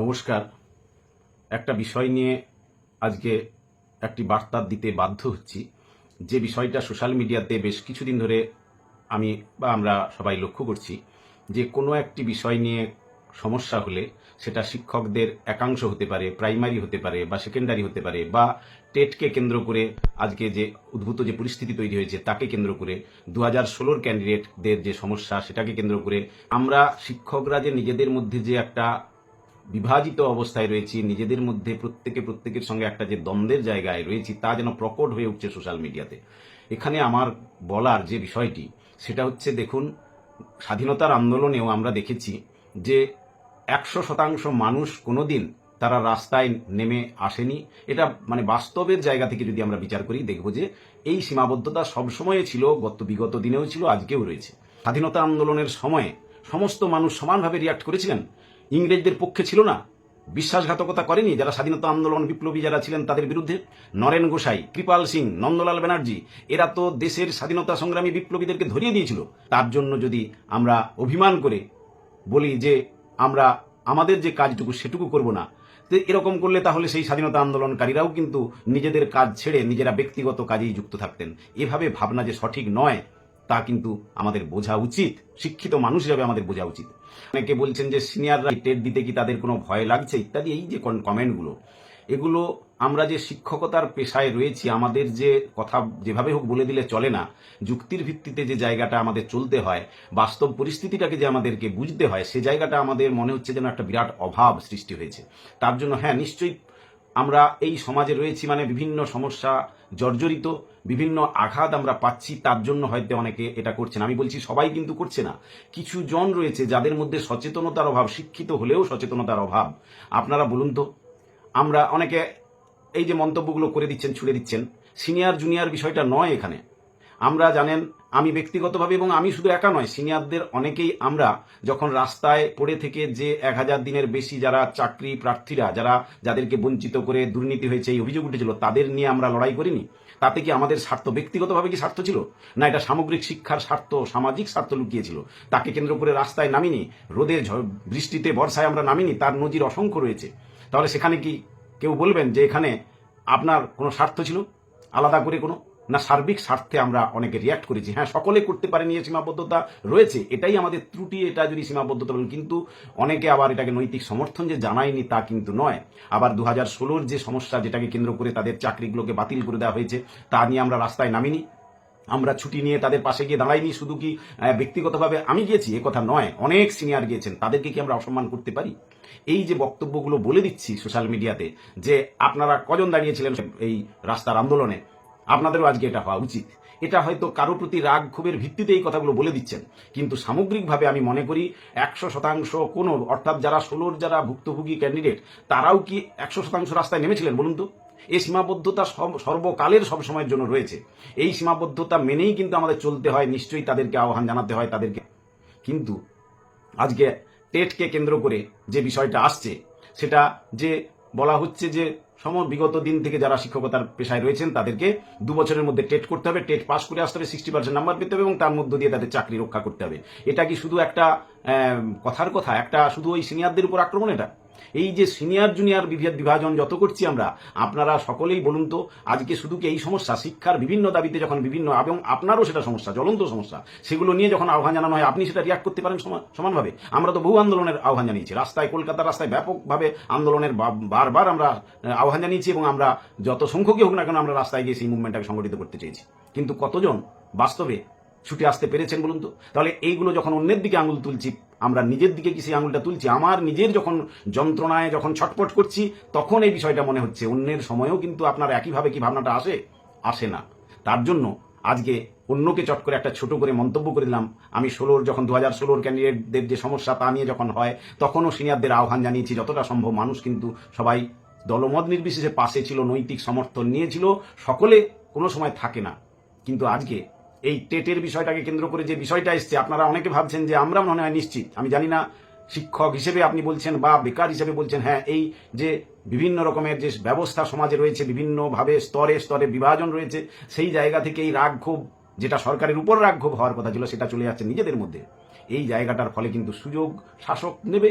নমস্কার। একটা বিষয় নিয়ে আজকে একটি বার্তা দিতে বাধ্য হচ্ছি। যে বিষয়টা সোশ্যাল মিডিয়াতে বেশ কিছুদিন ধরে আমি বা আমরা সবাই লক্ষ্য করছি, যে কোনো একটি বিষয় নিয়ে সমস্যা হলে সেটা শিক্ষকদের একাংশ হতে পারে, প্রাইমারি হতে পারে বা সেকেন্ডারি হতে পারে বা টেটকে কেন্দ্র করে আজকে যে উদ্ভূত যে পরিস্থিতি তৈরি হয়েছে তাকে কেন্দ্র করে দু হাজার ষোলোর ক্যান্ডিডেটদের যে সমস্যা সেটাকে কেন্দ্র করে আমরা শিক্ষকরা যে নিজেদের মধ্যে যে একটা বিভাজিত অবস্থায় রয়েছি, নিজেদের মধ্যে প্রত্যেকে প্রত্যেকের সঙ্গে একটা যে দ্বন্দ্বের জায়গায় রয়েছি তা যেন প্রকট হয়ে উঠছে সোশ্যাল মিডিয়াতে। এখানে আমার বলার যে বিষয়টি, সেটা হচ্ছে দেখুন, স্বাধীনতার আন্দোলনেও আমরা দেখেছি যে একশো শতাংশ মানুষ কোনোদিন তারা রাস্তায় নেমে আসেনি। এটা মানে বাস্তবের জায়গা থেকে যদি আমরা বিচার করি, দেখব যে এই সীমাবদ্ধতা সবসময় ছিল, গত বিগত দিনেও ছিল, আজকেও রয়েছে। স্বাধীনতা আন্দোলনের সময়ে সমস্ত মানুষ সমানভাবে রিয়াক্ট করেছিলেন। ইংরেজদের পক্ষে ছিল না। বিশ্বাসঘাতকতা করেনি যারা স্বাধীনতা আন্দোলন বিপ্লবী যারা ছিলেন তাদের বিরুদ্ধে। নরেন গোসাই, কৃপাল সিং, নন্দলাল ব্যানার্জি, এরা তো দেশের স্বাধীনতা সংগ্রামী বিপ্লবীদেরকে ধরিয়ে দিয়েছিল। তার জন্য যদি আমরা অভিমান করে বলি যে আমরা আমাদের যে কাজটুকু সেটুকু করব না, তো এরকম করলে তাহলে সেই স্বাধীনতা আন্দোলনকারীরাও কিন্তু নিজেদের কাজ ছেড়ে নিজেরা ব্যক্তিগত কাজেই যুক্ত থাকতেন। এভাবে ভাবনা যে সঠিক নয়, তা কিন্তু আমাদের বোঝা উচিত। শিক্ষিত মানুষ হিসাবে আমাদের বোঝা উচিত। অনেকে বলছেন যে সিনিয়ররা টেট দিতে কি তাদের কোনো ভয় লাগছে ইত্যাদি, এই যে কমেন্টগুলো, এগুলো আমরা যে শিক্ষকতার পেশায় রয়েছি, আমাদের যে কথা যেভাবে হোক বলে দিলে চলে না, যুক্তির ভিত্তিতে যে জায়গাটা আমাদের চলতে হয়, বাস্তব পরিস্থিতিটাকে যে আমাদেরকে বুঝতে হয়, সে জায়গাটা আমাদের মনে হচ্ছে যেন একটা বিরাট অভাব সৃষ্টি হয়েছে। তার জন্য হ্যাঁ নিশ্চয়ই আমরা এই সমাজে রয়েছি মানে বিভিন্ন সমস্যা জর্জরিত, বিভিন্ন আঘাত আমরা পাচ্ছি, তার জন্য হয়তো অনেকে এটা করছেন। আমি বলছি সবাই কিন্তু করছে না। কিছু জন রয়েছে যাদের মধ্যে সচেতনতার অভাব, শিক্ষিত হলেও সচেতনতার অভাব। আপনারা বলুন তো, আমরা অনেকে এই যে মন্তব্যগুলো করে দিচ্ছেন, ছুড়ে দিচ্ছেন, সিনিয়র, জুনিয়র বিষয়টা নয় এখানে। আমরা জানেন, আমি ব্যক্তিগতভাবে এবং আমি শুধু একা নয়, সিনিয়রদের অনেকেই আমরা যখন রাস্তায় পড়ে থেকে যে এক হাজার দিনের বেশি যারা চাকরি প্রার্থীরা, যারা যাদেরকে বঞ্চিত করে দুর্নীতি হয়েছে, এই অভিযোগ উঠেছিল, তাদের নিয়ে আমরা লড়াই করিনি। তাতে কি আমাদের স্বার্থ ব্যক্তিগতভাবে কি স্বার্থ ছিল? না এটা সামগ্রিক শিক্ষার স্বার্থ, সামাজিক স্বার্থ লুকিয়েছিল? তাকে কেন্দ্র করে রাস্তায় নামিনি রোদে বৃষ্টিতে বর্ষায় আমরা নামিনি, তার নজির অসংখ্য রয়েছে। তাহলে সেখানে কি কেউ বলবেন যে এখানে আপনার কোনো স্বার্থ ছিল? আলাদা করে কোনো? না সার্বিক স্বার্থে আমরা অনেকে রিয়াক্ট করেছি। হ্যাঁ সকলে করতে পারেনি এই সীমাবদ্ধতা রয়েছে, এটাই আমাদের ত্রুটি, এটা যদি সীমাবদ্ধতা বলেন। কিন্তু অনেকে আবার এটাকে নৈতিক সমর্থন যে জানায়নি তা কিন্তু নয়। আবার দু হাজার ষোলোর যে সমস্যা যেটাকে কেন্দ্র করে তাদের চাকরিগুলোকে বাতিল করে দেওয়া হয়েছে, তা নিয়ে আমরা রাস্তায় নামিনি। আমরা ছুটি নিয়ে তাদের পাশে গিয়ে দাঁড়াইনি, শুধু কি ব্যক্তিগতভাবে আমি গিয়েছি, এ কথা নয়, অনেক সিনিয়র গিয়েছেন। তাদেরকে কি আমরা অসম্মান করতে পারি? এই যে বক্তব্যগুলো বলে দিচ্ছি সোশ্যাল মিডিয়াতে যে আপনারা কজন দাঁড়িয়েছিলেন এই রাস্তার আন্দোলনে আপনাদেরও আজকে এটা হওয়া উচিত। এটা হয়তো কারও প্রতি রাগ, ক্ষোভের ভিত্তিতে এই কথাগুলো বলে দিচ্ছেন। কিন্তু সামগ্রিকভাবে আমি মনে করি একশো শতাংশ কোন, অর্থাৎ যারা ষোলোর যারা ভুক্তভোগী ক্যান্ডিডেট তারাও কি একশো শতাংশ রাস্তায় নেমেছিলেন বলুন তো? এই সীমাবদ্ধতা সর্বকালের সব সময়ের জন্য রয়েছে। এই সীমাবদ্ধতা মেনেই কিন্তু আমাদের চলতে হয়, নিশ্চয়ই তাদেরকে আহ্বান জানাতে হয় তাদেরকে। কিন্তু আজকে টেটকে কেন্দ্র করে যে বিষয়টা আসছে, সেটা যে বলা হচ্ছে যে সম বিগত দিন থেকে যারা শিক্ষকতার পেশায় রয়েছেন, তাদেরকে দু বছরের মধ্যে টেট করতে হবে। টেট পাস করে আসতে হবে সিক্সটি পার্সেন্ট নাম্বার পেতে হবে এবং তার মধ্য দিয়ে তাদের চাকরি রক্ষা করতে হবে। এটা কি শুধু একটা কথার কথা? একটা শুধু ওই সিনিয়রদের উপর আক্রমণ এটা? এই যে সিনিয়র জুনিয়র বিভেদ বিভাজন যত করছি আমরা, আপনারা সকলেই বলুন তো, আজকে শুধু কি এই সমস্যা? শিক্ষার বিভিন্ন দাবিতে যখন বিভিন্ন এবং আপনারও সেটা সমস্যা, জ্বলন্ত সমস্যা, সেগুলো নিয়ে যখন আহ্বান জানানো হয়, আপনি সেটা রিয়াক্ট করতে পারেন সমানভাবে। আমরা তো বহু আন্দোলনের আহ্বান জানিয়েছি। রাস্তায়, কলকাতার রাস্তায় ব্যাপকভাবে আন্দোলনের বারবার আমরা আহ্বান জানিয়েছি এবং আমরা যত সংখ্যকই হোক না কেন আমরা রাস্তায় গিয়ে সেই মুভমেন্টটাকে সংগঠিত করতে চেয়েছি। কিন্তু কতজন বাস্তবে ছুটে আসতে পেরেছেন বলুন তো? তাহলে এইগুলো যখন অন্যের দিকে আঙুল তুলছি আমরা নিজের দিকে কি সেই আঙুলটা তুলছি? আমার নিজের যখন যন্ত্রণায় যখন ছটপট করছি, তখন এই বিষয়টা মনে হচ্ছে। অন্যের সময়েও কিন্তু আপনার একইভাবে কি ভাবনাটা আসে? আসে না। তার জন্য আজকে অন্যকে চট করে একটা ছোট করে মন্তব্য করে দিলাম। আমি ষোলোর যখন দু হাজার ষোলোর ক্যান্ডিডেটদের যে সমস্যা, তা নিয়ে যখন হয়, তখনও সিনিয়রদের আহ্বান জানিয়েছি, যতটা সম্ভব মানুষ কিন্তু সবাই দলমত নির্বিশেষে পাশে ছিল, নৈতিক সমর্থন নিয়েছিল, সকলে কোনো সময় থাকে না। কিন্তু আজকে এই টেটের বিষয়টাকে কেন্দ্র করে যে বিষয়টা এসছে, আপনারা অনেকে ভাবছেন যে আমরা মনে হয় নিশ্চিত। আমি জানি না, শিক্ষক হিসেবে আপনি বলছেন বা বেকার হিসেবে বলছেন হ্যাঁ এই যে বিভিন্ন রকমের যে ব্যবস্থা সমাজে রয়েছে, বিভিন্নভাবে স্তরে স্তরে বিভাজন রয়েছে, সেই জায়গা থেকে এই রাগ ক্ষোভ যেটা সরকারের উপর রাগ ক্ষোভ হওয়ার কথা ছিল, সেটা চলে যাচ্ছে নিজেদের মধ্যে। এই জায়গাটার ফলে কিন্তু সুযোগ শাসক নেবে।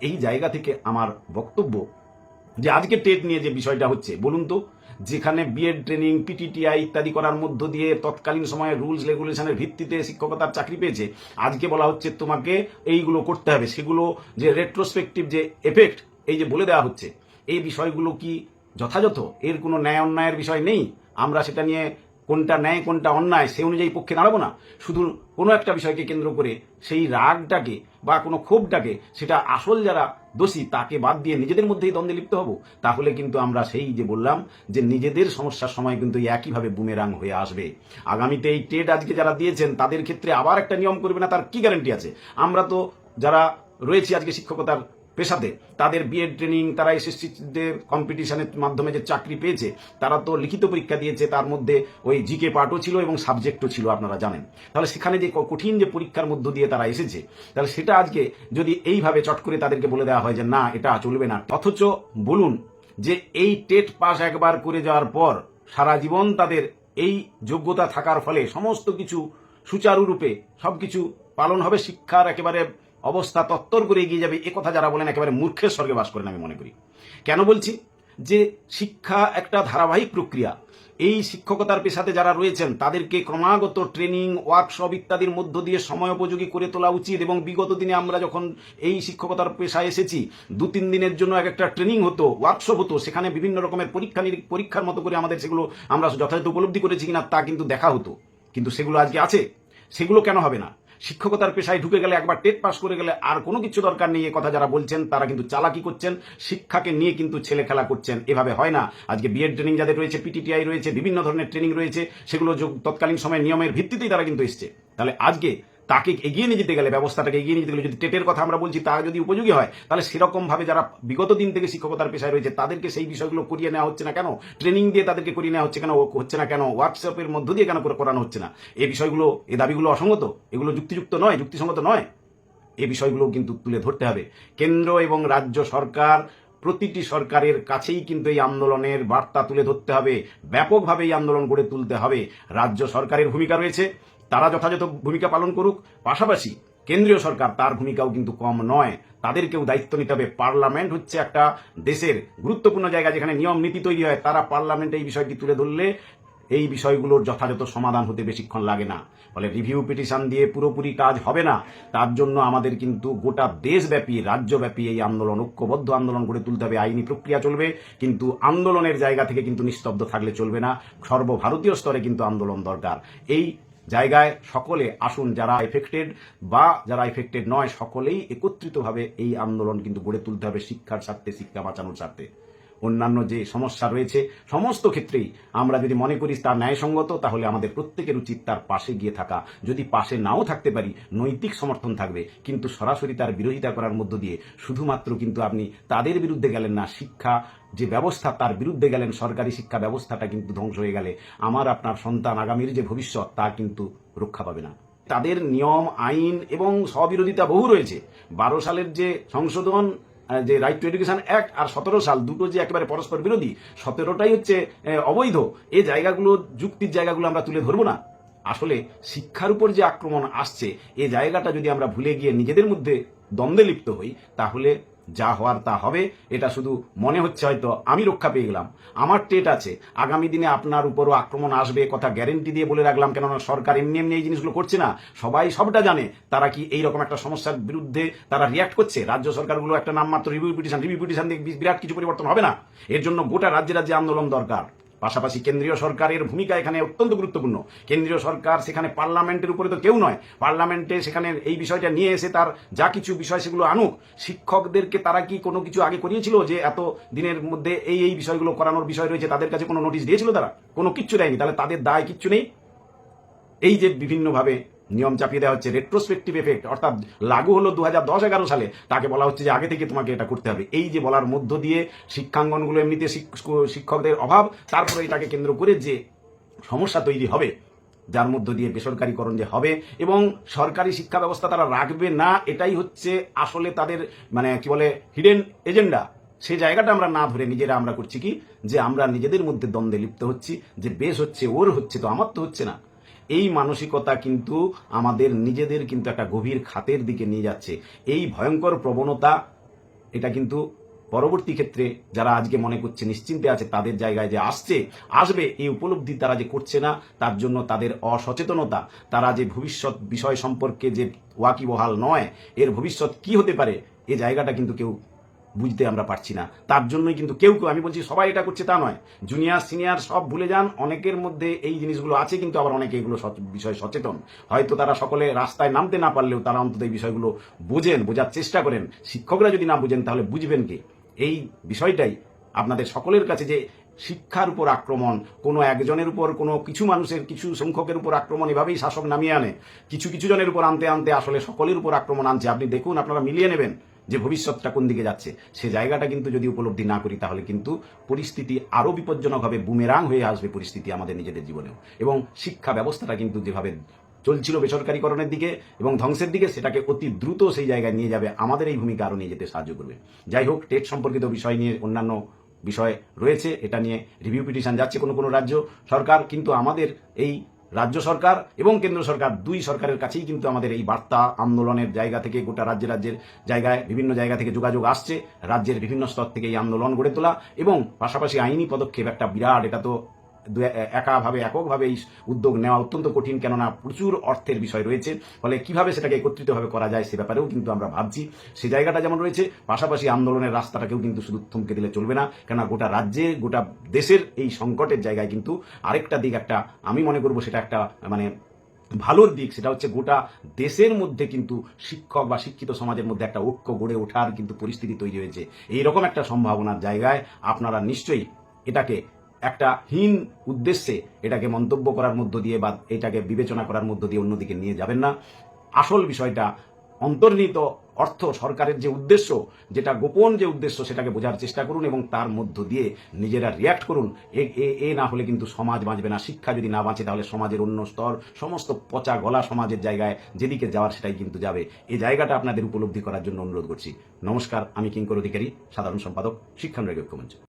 এই জায়গা থেকে আমার বক্তব্য যে আজকে টেট নিয়ে যে বিষয়টা হচ্ছে, বলুন তো, যেখানে বিএড ট্রেনিং পিটিটিআই ইত্যাদি করার মধ্য দিয়ে তৎকালীন সময়ে রুলস, রেগুলেশনের ভিত্তিতে শিক্ষকতার চাকরি পেয়েছে, আজকে বলা হচ্ছে তোমাকে এইগুলো করতে হবে। সেগুলো যে রেট্রোস্পেক্টিভ যে এফেক্ট এই যে বলে দেওয়া হচ্ছে, এই বিষয়গুলো কি যথাযথ? এর কোনো ন্যায় অন্যায়ের বিষয় নেই? আমরা সেটা নিয়ে কোনটা ন্যায়, কোনটা অন্যায় সে অনুযায়ী পক্ষে দাঁড়াবো না। শুধু কোনো একটা বিষয়কে কেন্দ্র করে সেই রাগটাকে বা কোনো ক্ষোভটাকে, সেটা আসল যারা দোষী, তাকে বাদ দিয়ে নিজেদের মধ্যেই দ্বন্দ্বে লিপ্ত হব। তাহলে কিন্তু আমরা সেই যে বললাম যে নিজেদের সমস্যার সময় কিন্তু একইভাবে বুমেরাং হয়ে আসবে। আগামীতে এই টেট আজকে যারা দিয়েছেন, তাদের ক্ষেত্রে আবার একটা নিয়ম করবে না, তার কি গ্যারান্টি আছে? আমরা তো যারা রয়েছি আজকে শিক্ষকতার পেশাতে। তাদের বিএড ট্রেনিং, তারা এসএসসিদের কম্পিটিশনের মাধ্যমে যে চাকরি পেয়েছে, তারা তো লিখিত পরীক্ষা দিয়েছে, তার মধ্যে ওই জিকে পার্টও ছিল এবং সাবজেক্টও ছিল, আপনারা জানেন। তাহলে সেখানে যে কঠিন যে পরীক্ষার মধ্য দিয়ে তারা এসেছে, তাহলে সেটা আজকে যদি এইভাবে চট করে তাদেরকে বলে দেওয়া হয় যে, না, এটা চলবে না। অথচ বলুন যে, এই টেট পাস একবার করে যাওয়ার পর সারা জীবন তাদের এই যোগ্যতা থাকার ফলে সমস্ত কিছু সুচারুরূপে সবকিছু পালন হবে, শিক্ষার একেবারে অবস্থা তত্তর করে এগিয়ে যাবে, এ কথা যারা বলেন একেবারে মূর্খের স্বর্গে বাস করেন আমি মনে করি। কেন বলছি? যে শিক্ষা একটা ধারাবাহিক প্রক্রিয়া। এই শিক্ষকতার পেশাতে যারা রয়েছেন, তাদেরকে ক্রমাগত ট্রেনিং, ওয়ার্কশপ ইত্যাদির মধ্য দিয়ে সময়োপযোগী করে তোলা উচিত এবং বিগত দিনে আমরা যখন এই শিক্ষকতার পেশায় এসেছি, দু তিন দিনের জন্য এক একটা ট্রেনিং হতো, ওয়ার্কশপ হতো, সেখানে বিভিন্ন রকমের পরীক্ষা পরীক্ষার মতো করে আমাদের সেগুলো আমরা যথাযথ উপলব্ধি করেছি কিনা তা কিন্তু দেখা হতো। কিন্তু সেগুলো আজকে আছে। সেগুলো কেন হবে না? শিক্ষকতার পেশায় ঢুকে গেলে একবার টেট পাস করে গেলে আর কোনো কিছু দরকার নেই। এ কথা যারা বলছেন, তারা কিন্তু চালাকি করছেন, শিক্ষাকে নিয়ে কিন্তু ছেলে খেলা করছেন। এভাবে হয় না। আজকে বিএড ট্রেনিং যাদের রয়েছে পিটিটিআই রয়েছে, বিভিন্ন ধরনের ট্রেনিং রয়েছে, সেগুলো তৎকালীন সময় নিয়মের ভিত্তিতেই তারা কিন্তু এসছে। তাহলে আজকে তাকে এগিয়ে নিয়ে যেতে গেলে, ব্যবস্থাটাকে এগিয়ে নিয়ে যেতে গেলে যদি টেটের কথা আমরা বলছি, তা যদি উপযোগী হয়, তাহলে সেরকম ভাবে যারা বিগত দিন থেকে শিক্ষকতার পেশায় রয়েছে, তাদেরকে সেই বিষয়গুলো করিয়ে নেওয়া হচ্ছে না কেন? ট্রেনিং দিয়ে তাদেরকে করিয়ে নেওয়া হচ্ছে কেন? হচ্ছে না কেন? ওয়ার্কশপের মধ্য দিয়ে কেন করে করানো হচ্ছে না? এই বিষয়গুলো, এই দাবিগুলো অসঙ্গত? এগুলো যুক্তিযুক্ত নয়, যুক্তিসঙ্গত নয়। এই বিষয়গুলো কিন্তু তুলে ধরতে হবে। কেন্দ্র এবং রাজ্য সরকার, প্রতিটি সরকারের কাছেই কিন্তু এই আন্দোলনের বার্তা তুলে ধরতে হবে। ব্যাপকভাবে এই আন্দোলন গড়ে তুলতে হবে। রাজ্য সরকারের ভূমিকা রয়েছে। তারা যথাযথ ভূমিকা পালন করুক, পাশাপাশি কেন্দ্রীয় সরকার তার ভূমিকাও কিন্তু কম নয়। তাদেরকেও দায়িত্ব নিতে হবে। পার্লামেন্ট হচ্ছে একটা দেশের গুরুত্বপূর্ণ জায়গা যেখানে নিয়ম নীতি তৈরি হয়। তারা পার্লামেন্টে এই বিষয়টি তুলে ধরলে এই বিষয়গুলোর যথাযথ সমাধান হতে বেশিক্ষণ লাগে না। ফলে রিভিউ পিটিশন দিয়ে পুরোপুরি কাজ হবে না। তার জন্য আমাদের কিন্তু গোটা দেশব্যাপী, রাজ্যব্যাপী এই আন্দোলন, ঐক্যবদ্ধ আন্দোলন গড়ে তুলতে হবে। আইনি প্রক্রিয়া চলবে, কিন্তু আন্দোলনের জায়গা থেকে কিন্তু নিস্তব্ধ থাকলে চলবে না। সর্বভারতীয় স্তরে কিন্তু আন্দোলন দরকার। এই জায়গায় সকলে আসুন যারা এফেক্টেড বা যারা এফেক্টেড নয়, সকলেই একত্রিতভাবে এই আন্দোলন কিন্তু গড়ে তুলতে হবে শিক্ষার স্বার্থে, শিক্ষা বাঁচানোর স্বার্থে। অন্যান্য যে সমস্যা রয়েছে, সমস্ত ক্ষেত্রেই আমরা যদি মনে করি তার ন্যায়সঙ্গত, তাহলে আমাদের প্রত্যেকের উচিত তার পাশে গিয়ে থাকা। যদি পাশে নাও থাকতে পারি, নৈতিক সমর্থন থাকবে, কিন্তু সরাসরি তার বিরোধিতা করার মধ্য দিয়ে শুধুমাত্র কিন্তু আপনি তাদের বিরুদ্ধে গেলেন না, শিক্ষা যে ব্যবস্থা, তার বিরুদ্ধে গেলেন, সরকারি শিক্ষা ব্যবস্থাটা কিন্তু ধ্বংস হয়ে গেলে, আমার, আপনার সন্তান আগামীর যে ভবিষ্যৎ, তা কিন্তু রক্ষা পাবে না। তাদের নিয়ম, আইন এবং স্ববিরোধিতা বহু রয়েছে। বারো সালের যে সংশোধন যে রাইট টু এডুকেশন অ্যাক্ট আর সতেরো সাল দুটো যে একেবারে পরস্পর বিরোধী, সতেরোটাই হচ্ছে অবৈধ। এই জায়গাগুলো, যুক্তির জায়গাগুলো আমরা তুলে ধরবো না। আসলে শিক্ষার উপর যে আক্রমণ আসছে এই জায়গাটা যদি আমরা ভুলে গিয়ে নিজেদের মধ্যে দ্বন্দ্বে লিপ্ত হই, তাহলে যা হওয়ার তা হবে, এটা শুধু মনে হচ্ছে হয়তো আমি রক্ষা পেয়ে গেলাম। আমার টেট আছে, আগামী দিনে আপনার উপরও আক্রমণ আসবে, কথা গ্যারেন্টি দিয়ে বলে রাখলাম, কেননা সরকার এমনি এমনি এই জিনিসগুলো করছে না। সবাই সবটা জানে, তারা কি এই রকম একটা সমস্যার বিরুদ্ধে তারা রিয়াক্ট করছে? রাজ্য সরকারগুলো একটা নামমাত্র রিভিউ পিটিশন রিভিউ পিটিশন দিয়ে বিরাট কিছু পরিবর্তন হবে না? এর জন্য গোটা রাজ্যে রাজ্যে আন্দোলন দরকার। পাশাপাশি কেন্দ্রীয় সরকারের ভূমিকা এখানে অত্যন্ত গুরুত্বপূর্ণ। কেন্দ্রীয় সরকার সেখানে পার্লামেন্টের উপরে তো কেউ নয়। পার্লামেন্টে সেখানে এই বিষয়টা নিয়ে এসে তার যা কিছু বিষয় সেগুলো আনুক, শিক্ষকদেরকে তারা কি কোনো কিছু আগে করিয়েছিল যে এত দিনের মধ্যে এই এই বিষয়গুলো করানোর বিষয় রয়েছে, তাদের কাছে কোনো নোটিশ দিয়েছিল তারা? কোনো কিচ্ছু দেয়নি। তাহলে তাদের দায় কিচ্ছু নেই? এই যে বিভিন্নভাবে নিয়ম চাপিয়ে দেওয়া হচ্ছে রেট্রোস্পেক্টিভ এফেক্ট অর্থাৎ লাগু হলো দু হাজার দশ এগারো সালে। তাকে বলা হচ্ছে যে আগে থেকে তোমাকে এটা করতে হবে। এই যে বলার মধ্য দিয়ে শিক্ষাঙ্গনগুলো এমনিতে শিক্ষকদের অভাব তারপরে এটাকে কেন্দ্র করে যে সমস্যা তৈরি হবে, যার মধ্য দিয়ে বেসরকারীকরণ যে হবে, এবং সরকারি শিক্ষা ব্যবস্থা তারা রাখবে না, এটাই হচ্ছে আসলে তাদের মানে কি বলে হিডেন এজেন্ডা সেই জায়গাটা আমরা না ধরে নিজেরা আমরা করছি কি? যে আমরা নিজেদের মধ্যে দ্বন্দ্বে লিপ্ত হচ্ছি, যে বেশ হচ্ছে, ওর হচ্ছে, তো আমার তো হচ্ছে না। এই মানসিকতা কিন্তু আমাদের নিজেদের কিন্তু একটা গভীর খাতের দিকে নিয়ে যাচ্ছে। এই ভয়ঙ্কর প্রবণতা, এটা কিন্তু পরবর্তী ক্ষেত্রে যারা আজকে মনে করছে, নিশ্চিন্তে আছে, তাদের জায়গায় যে আসছে, আসবে, এই উপলব্ধি তারা যে করছে না, তার জন্য তাদের অসচেতনতা, তারা যে ভবিষ্যৎ বিষয় সম্পর্কে যে ওয়াকিবহাল নয়, এর ভবিষ্যৎ কি হতে পারে, এ জায়গাটা কিন্তু কেউ বুঝতে আমরা পারছি না। তার জন্যই কিন্তু কেউ কেউ, আমি বলছি সবাই এটা করছে তা নয়। জুনিয়র সিনিয়র সব ভুলে যান, অনেকের মধ্যে এই জিনিসগুলো আছে কিন্তু আবার অনেকে এগুলো বিষয়ে সচেতন। হয়তো তারা সকলে রাস্তায় নামতে না পারলেও তারা অন্তত এই বিষয়গুলো বোঝেন, বোঝার চেষ্টা করেন। শিক্ষকরা যদি না বুঝেন তাহলে বুঝবেন কে? এই বিষয়টাই আপনাদের সকলের কাছে যে শিক্ষার উপর আক্রমণ, কোনো একজনের উপর, কোনো কিছু মানুষের, কিছু সংখ্যকের উপর আক্রমণ এভাবেই শাসক নামিয়ে আনে। কিছু কিছু জনের উপর আনতে আনতে আসলে সকলের উপর আক্রমণ আনছে। আপনি দেখুন, আপনারা মিলিয়ে নেবেন। যে ভবিষ্যৎটা কোন দিকে যাচ্ছে, সে জায়গাটা কিন্তু যদি উপলব্ধি না করি, তাহলে কিন্তু পরিস্থিতি আরও বিপজ্জনক হবে, বুমেরাং হয়ে আসবে পরিস্থিতি আমাদের নিজেদের জীবনেও। এবং শিক্ষা ব্যবস্থাটা কিন্তু যেভাবে চলছিল বেসরকারীকরণের দিকে এবং ধ্বংসের দিকে, সেটাকে অতি দ্রুত সেই জায়গায় নিয়ে যাবে, আমাদের এই ভূমিকা আরও নিয়ে যেতে সাহায্য করবে। যাই হোক, টেট সম্পর্কিত বিষয় নিয়ে অন্যান্য বিষয় রয়েছে, এটা নিয়ে রিভিউ পিটিশন যাচ্ছে কোনো কোনো রাজ্য সরকার, কিন্তু আমাদের এই রাজ্য সরকার এবং কেন্দ্র সরকার দুই সরকারের কাছেই কিন্তু আমাদের এই বার্তা আন্দোলনের জায়গা থেকে গোটা রাজ্যে রাজ্যের জায়গায় বিভিন্ন জায়গা থেকে যোগাযোগ আসছে। রাজ্যের বিভিন্ন স্তর থেকে এই আন্দোলন গড়ে তোলা এবং পাশাপাশি আইনি পদক্ষেপ একটা বিরাট, এটা তো একাভাবে, এককভাবে এই উদ্যোগ নেওয়া অত্যন্ত কঠিন, কেননা প্রচুর অর্থের বিষয় রয়েছে। ফলে কীভাবে সেটাকে একত্রিতভাবে করা যায় সে ব্যাপারেও কিন্তু আমরা ভাবছি। সে জায়গাটা যেমন রয়েছে, পাশাপাশি আন্দোলনের রাস্তাটাকেও কিন্তু শুধু থমকে দিলে চলবে না, কেননা গোটা রাজ্যে, গোটা দেশের এই সংকটের জায়গায় কিন্তু আরেকটা দিক একটা আমি মনে করব সেটা একটা মানে ভালোর দিক, সেটা হচ্ছে গোটা দেশের মধ্যে কিন্তু শিক্ষক বা শিক্ষিত সমাজের মধ্যে একটা ঐক্য গড়ে ওঠার কিন্তু পরিস্থিতি তৈরি হয়েছে। এইরকম একটা সম্ভাবনার জায়গায় আপনারা নিশ্চয়ই এটাকে একটা হীন উদ্দেশ্যে এটাকে মন্তব্য করার মধ্য দিয়ে বা এটাকে বিবেচনা করার মধ্য দিয়ে অন্যদিকে নিয়ে যাবেন না। আসল বিষয়টা অন্তর্নিহিত অর্থ সরকারের যে উদ্দেশ্য, যেটা গোপন যে উদ্দেশ্য, সেটাকে বোঝার চেষ্টা করুন এবং তার মধ্য দিয়ে নিজেরা রিয়াক্ট করুন। এ না হলে কিন্তু সমাজ বাঁচবে না। শিক্ষা যদি না বাঁচে, তাহলে সমাজের অন্য স্তর, সমস্ত পচা গলা সমাজের জায়গায় যেদিকে যাওয়ার সেটাই কিন্তু যাবে। এই জায়গাটা আপনাদের উপলব্ধি করার জন্য অনুরোধ করছি। নমস্কার, আমি কিঙ্কর অধিকারী, সাধারণ সম্পাদক, শিক্ষানুরাগী ঐক্যমঞ্চ।